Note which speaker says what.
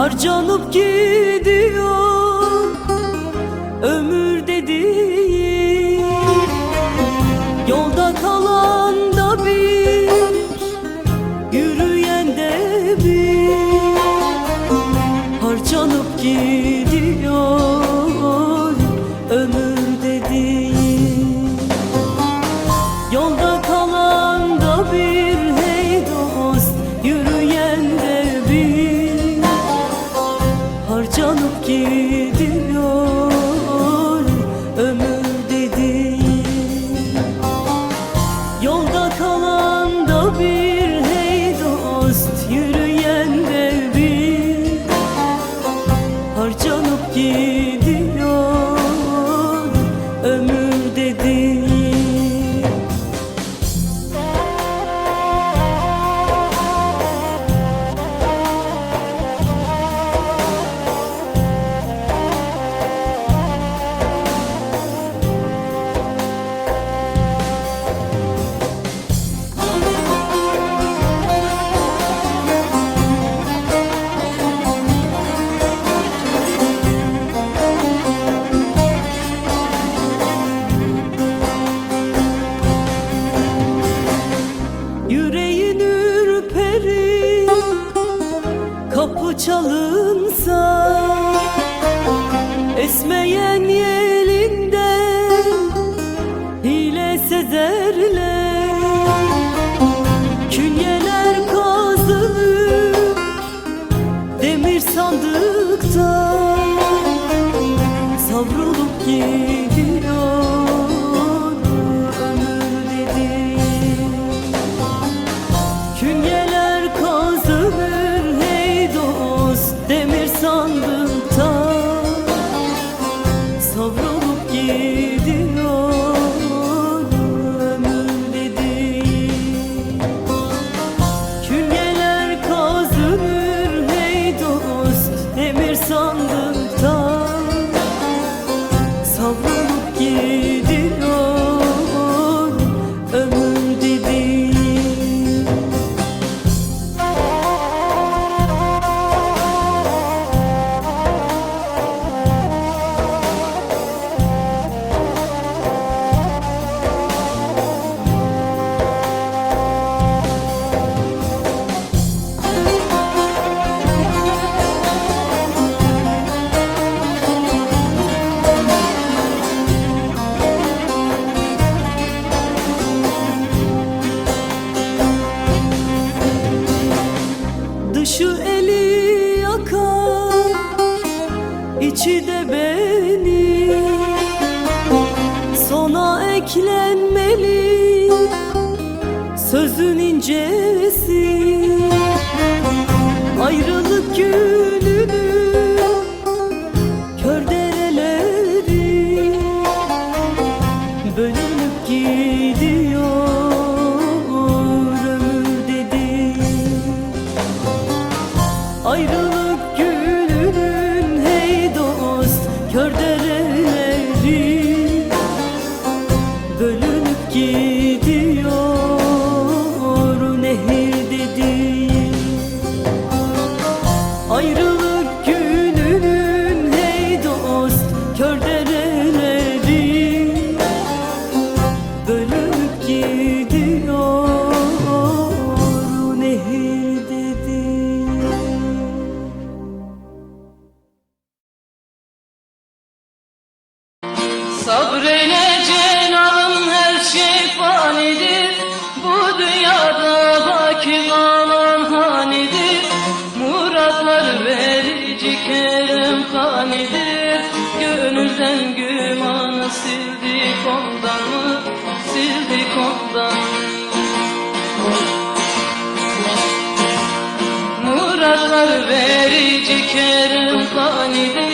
Speaker 1: harcanıp gidiyor. be и. sözün incesi. Ayrılık gününü kör dereleri. Bölünüp gidiyor ömür dedi. Ayrılık
Speaker 2: Sabreyle cenanım her şey fanidir Bu dünyada hakim alan hanidir. Muratlar verici kerem hanidir Gönülden gümanı sildik ondan mı? Sildik ondan. Muratlar verici kerem hanidir